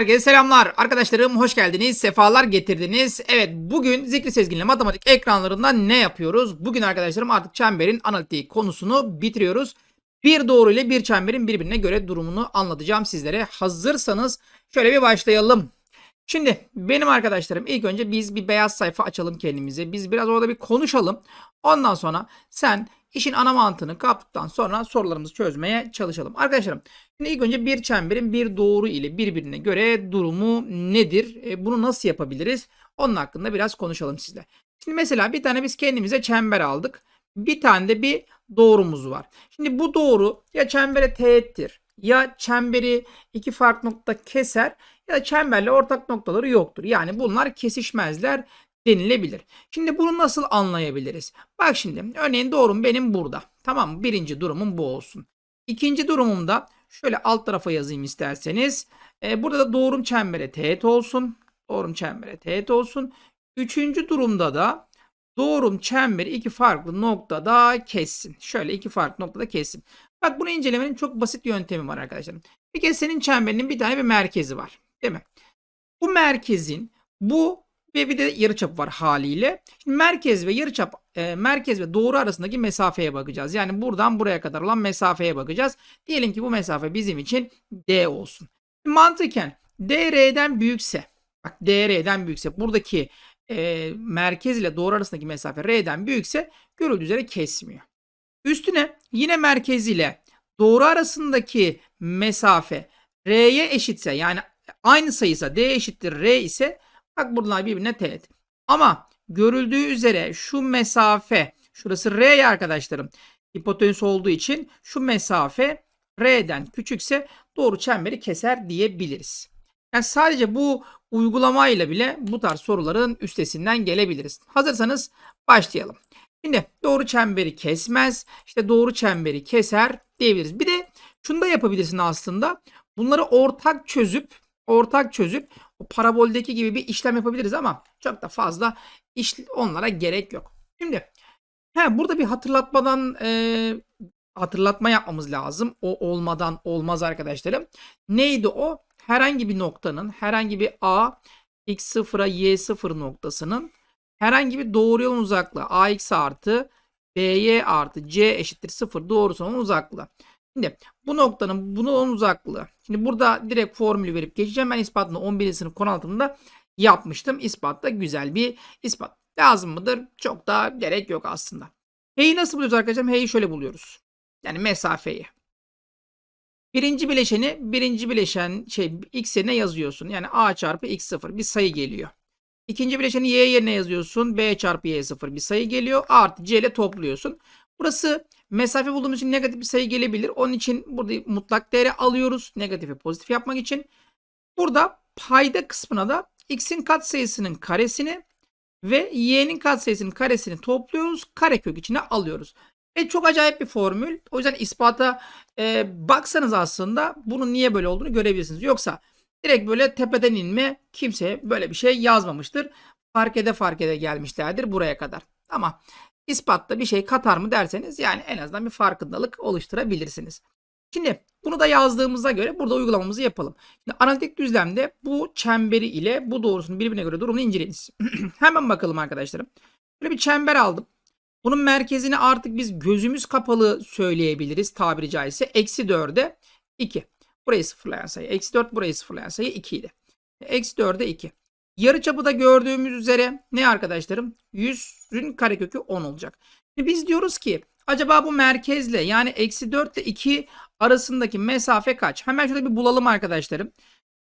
Herkese selamlar. Arkadaşlarım hoş geldiniz. Sefalar getirdiniz. Evet bugün Zikri Sezgin'le matematik ekranlarında ne yapıyoruz? Bugün arkadaşlarım artık çemberin analitiği konusunu bitiriyoruz. Bir doğru ile bir çemberin birbirine göre durumunu anlatacağım sizlere. Hazırsanız şöyle bir başlayalım. Şimdi benim arkadaşlarım ilk önce biz bir beyaz sayfa açalım kendimize. Biz biraz orada bir konuşalım. Ondan sonra sen işin ana mantığını kaptıktan sonra sorularımızı çözmeye çalışalım. Arkadaşlarım şimdi ilk önce bir çemberin bir doğru ile birbirine göre durumu nedir? E, bunu nasıl yapabiliriz? Onun hakkında biraz konuşalım sizle. Şimdi mesela bir tane biz kendimize çember aldık. Bir tane de bir doğrumuz var. Şimdi bu doğru ya çembere teğettir ya çemberi iki farklı nokta keser ya da çemberle ortak noktaları yoktur. Yani bunlar kesişmezler denilebilir. Şimdi bunu nasıl anlayabiliriz? Bak şimdi örneğin doğrum benim burada. Tamam? Birinci durumum bu olsun. İkinci durumumda şöyle alt tarafa yazayım isterseniz. Ee, burada da doğrum çembere teğet olsun. Doğrum çembere teğet olsun. Üçüncü durumda da doğrum çemberi iki farklı noktada kessin. Şöyle iki farklı noktada kessin. Bak bunu incelemenin çok basit yöntemi var arkadaşlar. Bir kez senin çemberinin bir tane bir merkezi var. Değil mi? Bu merkezin bu ve bir de yarıçap var haliyle. Şimdi merkez ve yarıçap e, merkez ve doğru arasındaki mesafeye bakacağız. Yani buradan buraya kadar olan mesafeye bakacağız. Diyelim ki bu mesafe bizim için D olsun. Mantıken DR'den büyükse bak DR'den büyükse buradaki e, merkez ile doğru arasındaki mesafe R'den büyükse görüldüğü üzere kesmiyor. Üstüne yine merkez ile doğru arasındaki mesafe R'ye eşitse yani aynı sayısa D eşittir R ise bak bunlar birbirine teğet. Ama görüldüğü üzere şu mesafe şurası R arkadaşlarım hipotenüs olduğu için şu mesafe R'den küçükse doğru çemberi keser diyebiliriz. Yani sadece bu uygulamayla bile bu tarz soruların üstesinden gelebiliriz. Hazırsanız başlayalım. Şimdi doğru çemberi kesmez, işte doğru çemberi keser diyebiliriz. Bir de şunu da yapabilirsin aslında. Bunları ortak çözüp ortak çözüp o paraboldeki gibi bir işlem yapabiliriz ama çok da fazla iş, onlara gerek yok. Şimdi he, burada bir hatırlatmadan e, hatırlatma yapmamız lazım. O olmadan olmaz arkadaşlarım. Neydi o? Herhangi bir noktanın herhangi bir A x0'a y0 noktasının herhangi bir doğru yolun uzaklığı ax artı by artı c eşittir 0 doğrusunun uzaklığı. Şimdi bu noktanın bunun uzaklığı. Şimdi burada direkt formülü verip geçeceğim. Ben ispatını 11. sınıf konu altında yapmıştım. İspat da güzel bir ispat. Lazım mıdır? Çok da gerek yok aslında. H'yi nasıl buluyoruz arkadaşlar? H'yi şöyle buluyoruz. Yani mesafeyi. Birinci bileşeni birinci bileşen şey x yerine yazıyorsun. Yani a çarpı x0 bir sayı geliyor. İkinci bileşeni y yerine yazıyorsun. b çarpı y0 bir sayı geliyor. Artı c ile topluyorsun. Burası mesafe bulduğumuz için negatif bir sayı gelebilir. Onun için burada mutlak değeri alıyoruz. Negatifi pozitif yapmak için. Burada payda kısmına da x'in katsayısının karesini ve y'nin katsayısının karesini topluyoruz. Karekök içine alıyoruz. Ve çok acayip bir formül. O yüzden ispata e, baksanız aslında bunun niye böyle olduğunu görebilirsiniz. Yoksa direkt böyle tepeden inme kimse böyle bir şey yazmamıştır. Fark ede fark ede gelmişlerdir buraya kadar. Ama ispatta bir şey katar mı derseniz yani en azından bir farkındalık oluşturabilirsiniz. Şimdi bunu da yazdığımıza göre burada uygulamamızı yapalım. Şimdi analitik düzlemde bu çemberi ile bu doğrusunun birbirine göre durumunu inceleyiniz. Hemen bakalım arkadaşlarım. Böyle bir çember aldım. Bunun merkezini artık biz gözümüz kapalı söyleyebiliriz tabiri caizse. Eksi 4'e 2. Burayı sıfırlayan sayı. Eksi 4 burayı sıfırlayan sayı 2 idi. Eksi 4'e 2. Yarıçapı da gördüğümüz üzere ne arkadaşlarım? 100'ün karekökü 10 olacak. Şimdi biz diyoruz ki acaba bu merkezle yani eksi 4 ile 2 arasındaki mesafe kaç? Hemen şurada bir bulalım arkadaşlarım.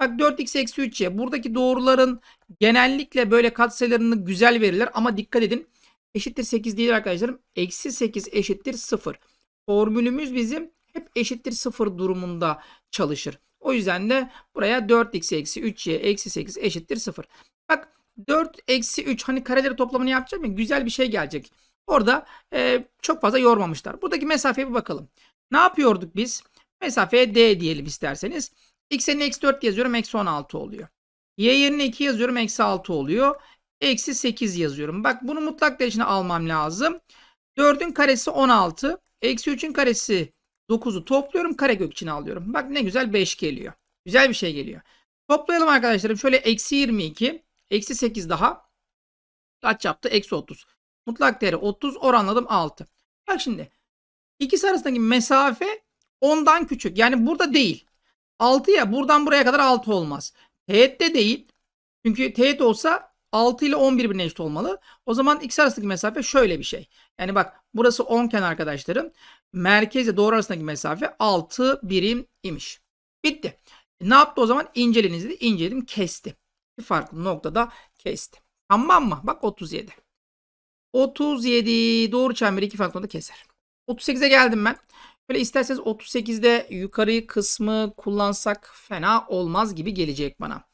Bak 4x eksi 3y buradaki doğruların genellikle böyle katsayılarını güzel verirler ama dikkat edin eşittir 8 değil arkadaşlarım. Eksi 8 eşittir 0. Formülümüz bizim hep eşittir 0 durumunda çalışır. O yüzden de buraya 4x eksi 3y eksi 8 eşittir 0. Bak 4 eksi 3 hani kareleri toplamını yapacağım ya güzel bir şey gelecek. Orada e, çok fazla yormamışlar. Buradaki mesafeye bir bakalım. Ne yapıyorduk biz? Mesafeye d diyelim isterseniz. x yerine eksi 4 yazıyorum eksi 16 oluyor. y yerine 2 yazıyorum eksi 6 oluyor. Eksi 8 yazıyorum. Bak bunu mutlak derecine almam lazım. 4'ün karesi 16. Eksi 3'ün karesi 9'u topluyorum. Karekök içine alıyorum. Bak ne güzel 5 geliyor. Güzel bir şey geliyor. Toplayalım arkadaşlarım. Şöyle eksi 22. Eksi 8 daha. Kaç yaptı? Eksi 30. Mutlak değeri 30. Oranladım 6. Bak şimdi. İkisi arasındaki mesafe 10'dan küçük. Yani burada değil. 6 ya buradan buraya kadar 6 olmaz. Teğette değil. Çünkü teğet olsa 6 ile 11 birbirine eşit olmalı. O zaman ikisi arasındaki mesafe şöyle bir şey. Yani bak burası 10 iken arkadaşlarım. Merkezle doğru arasındaki mesafe 6 birim imiş. Bitti. E, ne yaptı o zaman? İnceliniz dedi. İnceledim kesti. Bir farklı noktada kesti. Tamam mı? Bak 37. 37 doğru çemberi iki farklı noktada keser. 38'e geldim ben. Böyle isterseniz 38'de yukarı kısmı kullansak fena olmaz gibi gelecek bana.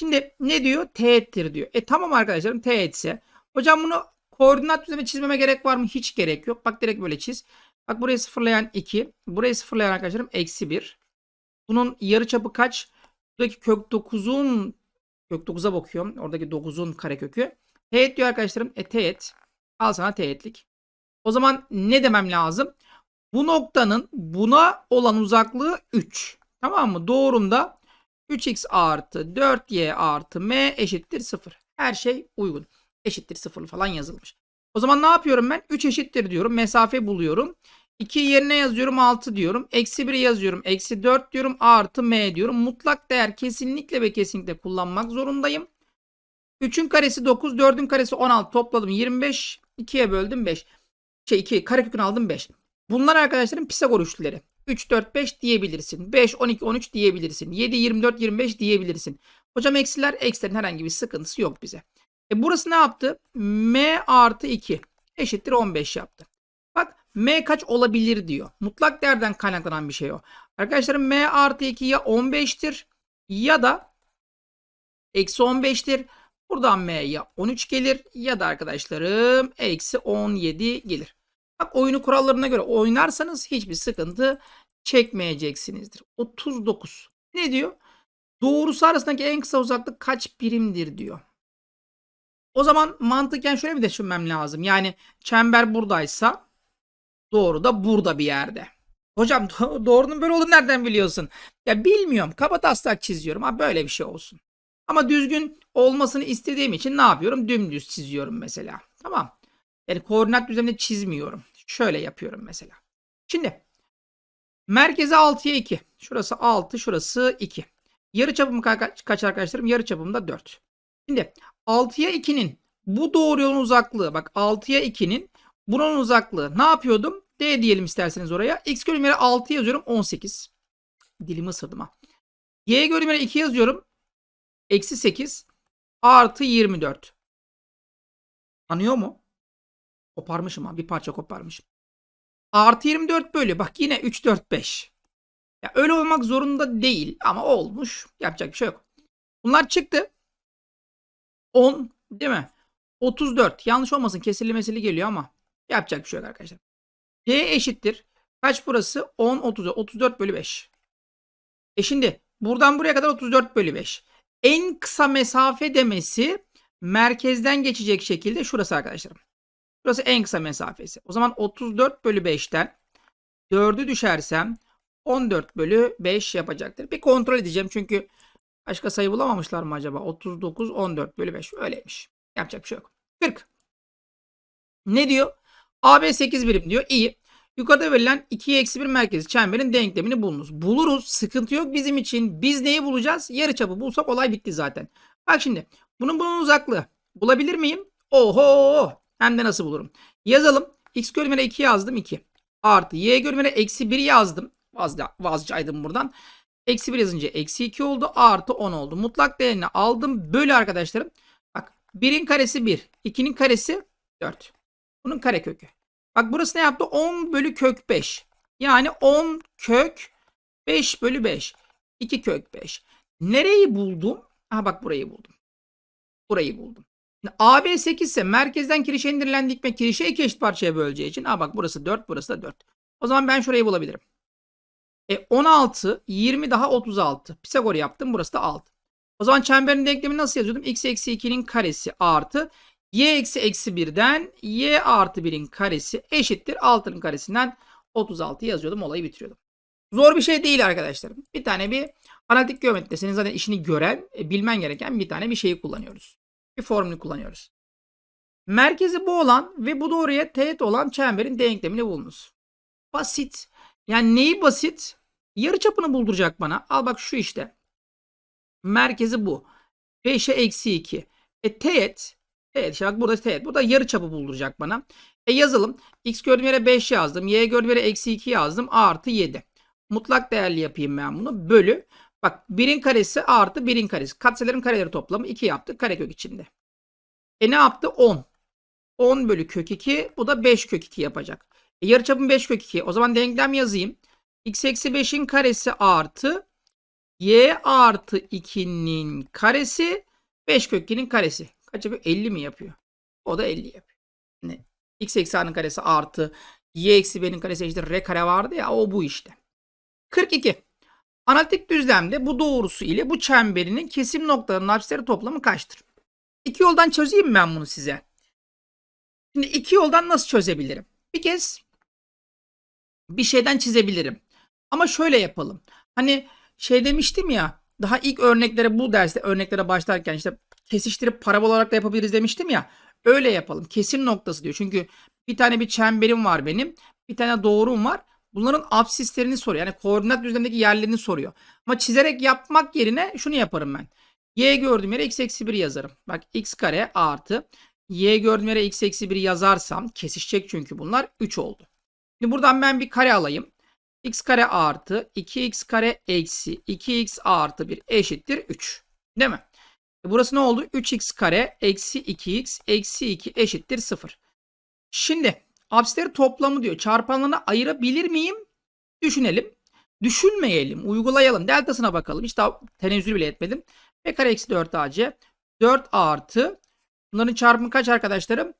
Şimdi ne diyor? Teğettir diyor. E tamam arkadaşlarım teğetse. Hocam bunu koordinat düzlemi çizmeme gerek var mı? Hiç gerek yok. Bak direkt böyle çiz. Bak burayı sıfırlayan 2. Burayı sıfırlayan arkadaşlarım eksi 1. Bunun yarıçapı kaç? Buradaki kök 9'un kök 9'a bakıyorum. Oradaki 9'un karekökü. Teğet diyor arkadaşlarım. E teğet. Al sana teğetlik. O zaman ne demem lazım? Bu noktanın buna olan uzaklığı 3. Tamam mı? Doğrumda 3x artı 4y artı m eşittir 0. Her şey uygun. Eşittir 0 falan yazılmış. O zaman ne yapıyorum ben? 3 eşittir diyorum. Mesafe buluyorum. 2 yerine yazıyorum 6 diyorum. Eksi 1 yazıyorum. Eksi 4 diyorum. Artı m diyorum. Mutlak değer kesinlikle ve kesinlikle kullanmak zorundayım. 3'ün karesi 9. 4'ün karesi 16. Topladım 25. 2'ye böldüm 5. Şey 2 karekökünü aldım 5. Bunlar arkadaşlarım Pisagor üçlüleri. 3, 4, 5 diyebilirsin. 5, 12, 13 diyebilirsin. 7, 24, 25 diyebilirsin. Hocam eksiler, eksilerin herhangi bir sıkıntısı yok bize. E burası ne yaptı? M artı 2 eşittir 15 yaptı. M kaç olabilir diyor. Mutlak değerden kaynaklanan bir şey o. Arkadaşlarım M artı 2 ya 15'tir ya da eksi 15'tir. Buradan M ya 13 gelir ya da arkadaşlarım eksi 17 gelir. Bak oyunu kurallarına göre oynarsanız hiçbir sıkıntı çekmeyeceksinizdir. 39. Ne diyor? Doğrusu arasındaki en kısa uzaklık kaç birimdir diyor. O zaman mantıken şöyle bir düşünmem lazım. Yani çember buradaysa doğru da burada bir yerde. Hocam do- doğrunun böyle olduğunu nereden biliyorsun? Ya bilmiyorum. Kaba taslak çiziyorum. Ha böyle bir şey olsun. Ama düzgün olmasını istediğim için ne yapıyorum? Dümdüz çiziyorum mesela. Tamam. Yani koordinat düzlemini çizmiyorum. Şöyle yapıyorum mesela. Şimdi merkeze 6'ya 2. Şurası 6, şurası 2. Yarı çapım ka- kaç arkadaşlarım? Yarı çapım da 4. Şimdi 6'ya 2'nin bu doğru yolun uzaklığı bak 6'ya 2'nin bunun uzaklığı ne yapıyordum? D diyelim isterseniz oraya. X bölümleri 6 yazıyorum 18. Dilimi ısırdım ha. Y bölümleri 2 yazıyorum. Eksi 8 artı 24. Anıyor mu? Koparmışım ha. Bir parça koparmışım. Artı 24 bölü. Bak yine 3, 4, 5. Ya öyle olmak zorunda değil ama olmuş. Yapacak bir şey yok. Bunlar çıktı. 10 değil mi? 34. Yanlış olmasın kesirli mesili geliyor ama yapacak bir şey yok arkadaşlar. Y eşittir. Kaç burası? 10, 30. 34 bölü 5. E şimdi buradan buraya kadar 34 bölü 5. En kısa mesafe demesi merkezden geçecek şekilde şurası arkadaşlarım. Burası en kısa mesafesi. O zaman 34 bölü 5'ten 4'ü düşersem 14 bölü 5 yapacaktır. Bir kontrol edeceğim çünkü başka sayı bulamamışlar mı acaba? 39, 14 bölü 5 öyleymiş. Yapacak bir şey yok. 40. Ne diyor? AB 8 birim diyor. İyi. Yukarıda verilen 2'ye eksi 1 merkezi çemberin denklemini bulunuz. Buluruz. Sıkıntı yok bizim için. Biz neyi bulacağız? Yarıçapı bulsak olay bitti zaten. Bak şimdi. Bunun bunun uzaklığı. Bulabilir miyim? Oho. Hem de nasıl bulurum? Yazalım. X bölümüne 2 yazdım 2. Artı Y bölümüne eksi 1 yazdım. Vazca, vazcaydım buradan. Eksi 1 yazınca eksi 2 oldu. Artı 10 oldu. Mutlak değerini aldım. Bölü arkadaşlarım. Bak 1'in karesi 1. 2'nin karesi 4. Bunun karekökü. Bak burası ne yaptı? 10 bölü kök 5. Yani 10 kök 5 bölü 5. 2 kök 5. Nereyi buldum? Aha bak burayı buldum. Burayı buldum. AB 8 ise merkezden kirişe indirilen dikme kirişe iki eşit parçaya böleceği için. Aa bak burası 4 burası da 4. O zaman ben şurayı bulabilirim. E 16 20 daha 36. Pisagor yaptım burası da 6. O zaman çemberin denklemini nasıl yazıyordum? x eksi 2'nin karesi artı y eksi eksi 1'den y artı 1'in karesi eşittir 6'nın karesinden 36 yazıyordum olayı bitiriyordum. Zor bir şey değil arkadaşlarım. Bir tane bir Analitik geometride senin zaten işini gören, e, bilmen gereken bir tane bir şeyi kullanıyoruz. Bir formülü kullanıyoruz. Merkezi bu olan ve bu doğruya teğet olan çemberin denklemini bulunuz. Basit. Yani neyi basit? Yarıçapını bulduracak bana. Al bak şu işte. Merkezi bu. 5'e eksi 2. E teğet. Teğet işte bak burada teğet. Burada yarıçapı bulduracak bana. E yazalım. X gördüğüm yere 5 yazdım. Y gördüğüm yere eksi 2 yazdım. A artı 7. Mutlak değerli yapayım ben bunu. Bölü. Bak 1'in karesi artı 1'in karesi. Katsayıların kareleri toplamı 2 yaptı. Karekök içinde. E ne yaptı? 10. 10 bölü kök 2. Bu da 5 kök 2 yapacak. E yarıçapım 5 kök 2. O zaman denklem yazayım. X eksi 5'in karesi artı y artı 2'nin karesi 5 kök 2'nin karesi. Kaç yapıyor? 50 mi yapıyor? O da 50 yapıyor. Ne? X eksi a'nın karesi artı y eksi b'nin karesi eşittir r kare vardı ya o bu işte. 42. Analitik düzlemde bu doğrusu ile bu çemberinin kesim noktalarının apsisleri toplamı kaçtır? İki yoldan çözeyim ben bunu size. Şimdi iki yoldan nasıl çözebilirim? Bir kez bir şeyden çizebilirim. Ama şöyle yapalım. Hani şey demiştim ya daha ilk örneklere bu derste örneklere başlarken işte kesiştirip parabol olarak da yapabiliriz demiştim ya. Öyle yapalım. Kesim noktası diyor. Çünkü bir tane bir çemberim var benim. Bir tane doğrum var. Bunların absislerini soruyor. Yani koordinat düzlemindeki yerlerini soruyor. Ama çizerek yapmak yerine şunu yaparım ben. Y gördüğüm yere x eksi 1 yazarım. Bak x kare artı y gördüğüm yere x eksi 1 yazarsam kesişecek çünkü bunlar 3 oldu. Şimdi buradan ben bir kare alayım. x kare artı 2x kare eksi 2x artı 1 eşittir 3. Değil mi? Burası ne oldu? 3x kare eksi 2x eksi 2 eşittir 0. Şimdi absisleri toplamı diyor. Çarpanlarına ayırabilir miyim? Düşünelim. Düşünmeyelim. Uygulayalım. Deltasına bakalım. Hiç daha tenezzül bile etmedim. B kare eksi 4 AC. 4 artı. Bunların çarpımı kaç arkadaşlarım?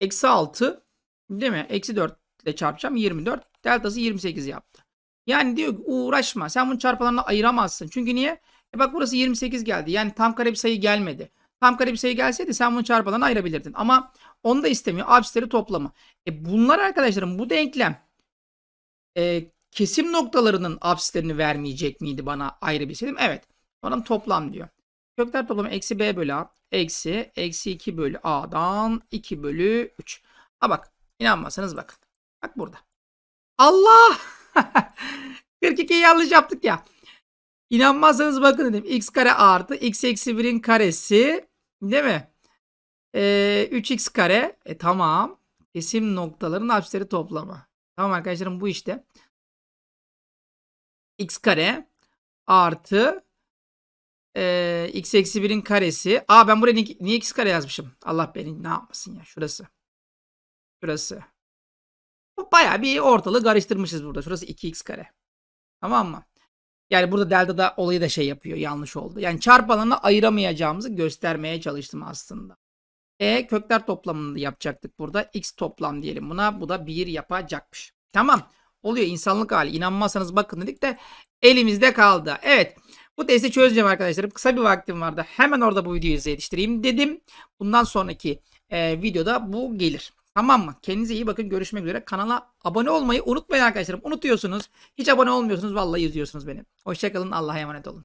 Eksi 6. Değil mi? Eksi 4 ile çarpacağım. 24. Deltası 28 yaptı. Yani diyor uğraşma. Sen bunu çarpanlarına ayıramazsın. Çünkü niye? E bak burası 28 geldi. Yani tam kare bir sayı gelmedi. Tam kare bir sayı gelseydi sen bunu çarpanlarına ayırabilirdin. Ama onu da istemiyor. Absisleri toplamı. E bunlar arkadaşlarım bu denklem e, kesim noktalarının absislerini vermeyecek miydi bana ayrı bir şeydim? Evet. Onun toplam diyor. Kökler toplamı eksi b bölü a eksi eksi 2 bölü a'dan 2 bölü 3. Ha bak inanmazsanız bakın. Bak burada. Allah! 42'yi yanlış yaptık ya. İnanmazsanız bakın dedim. x kare artı x eksi 1'in karesi değil mi? Ee, 3x kare. E tamam. Kesim noktaların absisleri toplamı. Tamam arkadaşlarım bu işte. x kare artı e, x eksi 1'in karesi. Aa ben buraya niye, niye x kare yazmışım? Allah beni ne yapmasın ya. Şurası. Şurası. Bayağı bir ortalığı karıştırmışız burada. Şurası 2x kare. Tamam mı? Yani burada delta'da olayı da şey yapıyor. Yanlış oldu. Yani çarpanlarına ayıramayacağımızı göstermeye çalıştım aslında. E kökler toplamını yapacaktık burada. X toplam diyelim buna. Bu da 1 yapacakmış. Tamam. Oluyor insanlık hali. İnanmazsanız bakın dedik de elimizde kaldı. Evet. Bu testi çözeceğim arkadaşlarım. Kısa bir vaktim vardı. Hemen orada bu videoyu size yetiştireyim dedim. Bundan sonraki e, videoda bu gelir. Tamam mı? Kendinize iyi bakın. Görüşmek üzere. Kanala abone olmayı unutmayın arkadaşlarım. Unutuyorsunuz. Hiç abone olmuyorsunuz. Vallahi üzüyorsunuz beni. Hoşçakalın. Allah'a emanet olun.